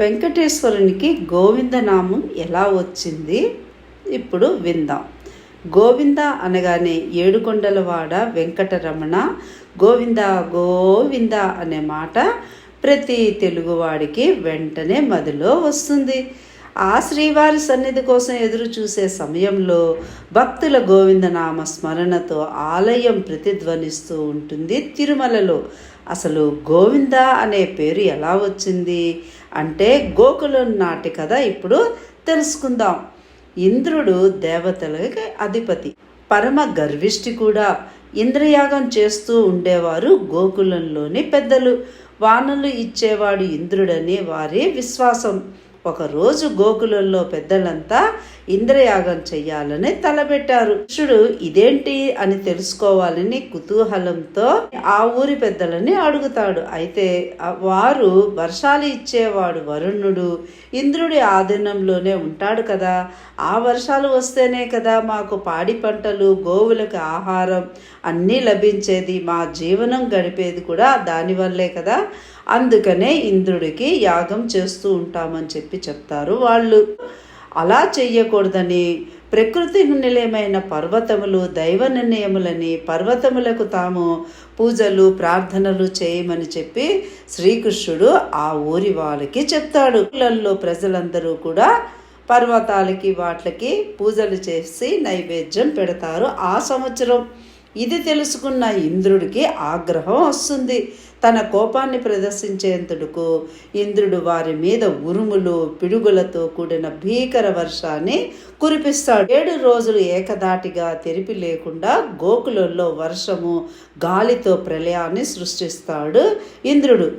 వెంకటేశ్వరునికి గోవిందనామం ఎలా వచ్చింది? ఇప్పుడు విందాం. గోవింద అనగానే ఏడుకొండలవాడ వెంకటరమణ గోవింద గోవింద అనే మాట ప్రతి తెలుగువాడికి వెంటనే మదిలో వస్తుంది. ఆ శ్రీవారి సన్నిధి కోసం ఎదురు చూసే సమయంలో భక్తుల గోవిందనామ స్మరణతో ఆలయం ప్రతిధ్వనిస్తూ ఉంటుంది తిరుమలలో. అసలు గోవింద అనే పేరు ఎలా వచ్చింది? అంటే గోకులం నాటి కథ ఇప్పుడు తెలుసుకుందాం. ఇంద్రుడు దేవతలకి అధిపతి. పరమ గర్విష్టి కూడా. ఇంద్రయాగం చేస్తూ ఉండేవారు గోకులంలోని పెద్దలు. వానలు ఇచ్చేవాడు ఇంద్రుడని వారి విశ్వాసం. ఒకరోజు గోకులంలో పెద్దలంతా ఇంద్రయాగం చెయ్యాలని తలపెట్టారు కృష్ణుడు ఇదేంటి అని తెలుసుకోవాలని కుతూహలంతో ఆ ఊరి పెద్దలని అడుగుతాడు. అయితే వారు వర్షాలు ఇచ్చేవాడు వరుణుడు. ఇంద్రుడి ఆధీనంలోనే ఉంటాడు కదా. ఆ వర్షాలు వస్తేనే కదా మాకు పాడి పంటలు గోవులకు ఆహారం అన్నీ లభించేది. మా జీవనం గడిపేది కూడా దానివల్లే కదా. అందుకనే ఇంద్రుడికి యాగం చేస్తూ ఉంటామని చెప్పి చెప్తారు వాళ్ళు. అలా చెయ్యకూడదని ప్రకృతి నిలయమైన పర్వతములు దైవ నిర్ణయములని పర్వతములకు తాము పూజలు ప్రార్థనలు చేయమని చెప్పి శ్రీకృష్ణుడు ఆ ఊరి వాళ్ళకి చెప్తాడు. ఊళ్ళల్లో ప్రజలందరూ కూడా పర్వతాలకి వాటికి పూజలు చేసి నైవేద్యం పెడతారు ఆ సంవత్సరం. ఇది తెలుసుకున్న ఇంద్రుడికి ఆగ్రహం వస్తుంది. తన కోపాన్ని ప్రదర్శించేందుకు ఇంద్రుడు వారి మీద ఉరుములు పిడుగులతో కూడిన భీకర వర్షాన్ని కురిపిస్తాడు. ఏడు రోజులు ఏకదాటిగా తెరిపి లేకుండా గోకులంలో వర్షము గాలితో ప్రళయాన్ని సృష్టిస్తాడు ఇంద్రుడు.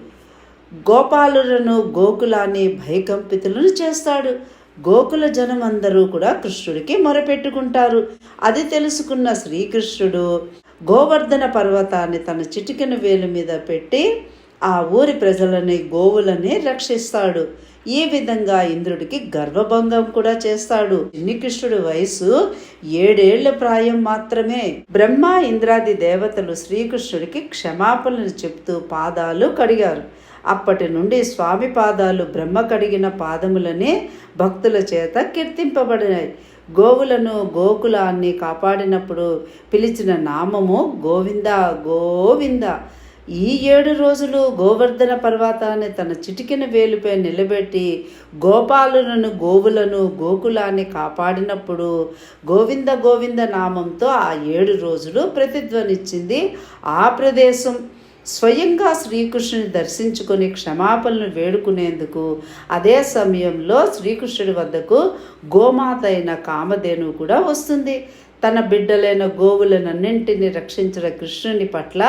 గోపాలులను గోకులాన్ని భయకంపితులను చేస్తాడు. గోకుల జనం అందరూ కూడా కృష్ణుడికి మొరపెట్టుకుంటారు. అది తెలుసుకున్న శ్రీకృష్ణుడు గోవర్ధన పర్వతాన్ని తన చిటికెన వేలు మీద పెట్టి ఆ ఊరి ప్రజలని గోవులని రక్షిస్తాడు. ఈ విధంగా ఇంద్రుడికి గర్వభంగం కూడా చేస్తాడు. చిన్నికృష్ణుడి వయసు ఏడేళ్ళ ప్రాయం మాత్రమే. బ్రహ్మ ఇంద్రాది దేవతలు శ్రీకృష్ణుడికి క్షమాపణలు చెప్తూ పాదాలు కడిగారు. అప్పటి నుండి స్వామి పాదాలు బ్రహ్మ కడిగిన పాదములనే భక్తుల చేత కీర్తింపబడినాయి. గోవులను గోకులాన్ని కాపాడినప్పుడు పిలిచిన నామము గోవింద గోవింద. ఈ ఏడు రోజులు గోవర్ధన పర్వతాన్ని తన చిటికిన వేలుపై నిలబెట్టి గోపాలులను గోవులను గోకులాన్ని కాపాడినప్పుడు గోవింద గోవింద నామంతో ఆ ఏడు రోజులు ప్రతిధ్వనిచ్చింది ఆ ప్రదేశం స్వయంగా శ్రీకృష్ణుని దర్శించుకొని క్షమాపణలు వేడుకునేందుకు అదే సమయంలో శ్రీకృష్ణుడి వద్దకు గోమాత అయిన కామధేను కూడా వస్తుంది. తన బిడ్డలైన గోవులనన్నింటినీ రక్షించిన కృష్ణుని పట్ల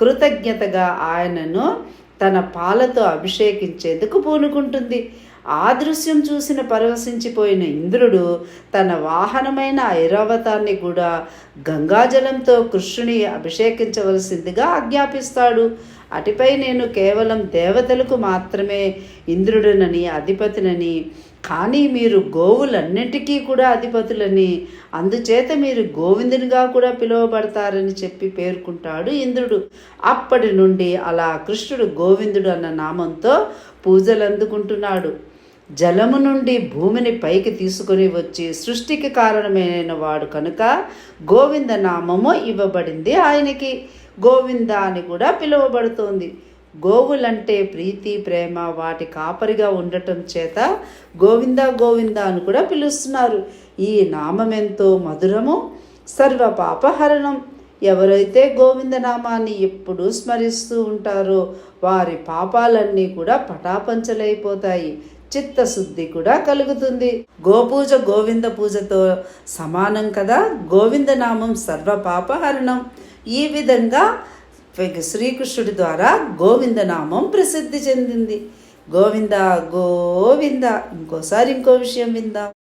కృతజ్ఞతగా ఆయనను తన పాలతో అభిషేకించేందుకు పూనుకుంటుంది. ఆ దృశ్యం చూసిన పరవశించిపోయిన ఇంద్రుడు తన వాహనమైన ఐరావతాన్ని కూడా గంగాజలంతో కృష్ణుని అభిషేకించవలసిందిగా ఆజ్ఞాపిస్తాడు. అటుపై నేను కేవలం దేవతలకు మాత్రమే ఇంద్రుడినని అధిపతినని కానీ మీరు గోవులన్నిటికీ కూడా అధిపతులని అందుచేత మీరు గోవిందునిగా కూడా పిలువబడతారని చెప్పి పేర్కొంటాడు ఇంద్రుడు. అప్పటి నుండి అలా కృష్ణుడు గోవిందుడు అన్న నామంతో పూజలు అందుకుంటున్నాడు. జలము నుండి భూమిని పైకి తీసుకొని వచ్చి సృష్టికి కారణమైన వాడు కనుక గోవింద నామము ఇవ్వబడింది ఆయనకి. గోవింద అని కూడా పిలువబడుతోంది. గోవులంటే ప్రీతి ప్రేమ వాటి కాపరిగా ఉండటం చేత గోవింద గోవింద అని కూడా పిలుస్తున్నారు. ఈ నామమెంతో మధురము సర్వ పాపహరణం ఎవరైతే గోవింద నామాన్ని ఎప్పుడూ స్మరిస్తూ ఉంటారో వారి పాపాలన్నీ కూడా పటాపంచలైపోతాయి. చిత్తశుద్ధి కూడా కలుగుతుంది. గోపూజ గోవింద పూజతో సమానం కదా. గోవిందనామం సర్వ పాపహరణం ఈ విధంగా శ్రీకృష్ణుడి ద్వారా గోవిందనామం ప్రసిద్ధి చెందింది. గోవింద గోవింద. ఇంకోసారి ఇంకో విషయం విందాం.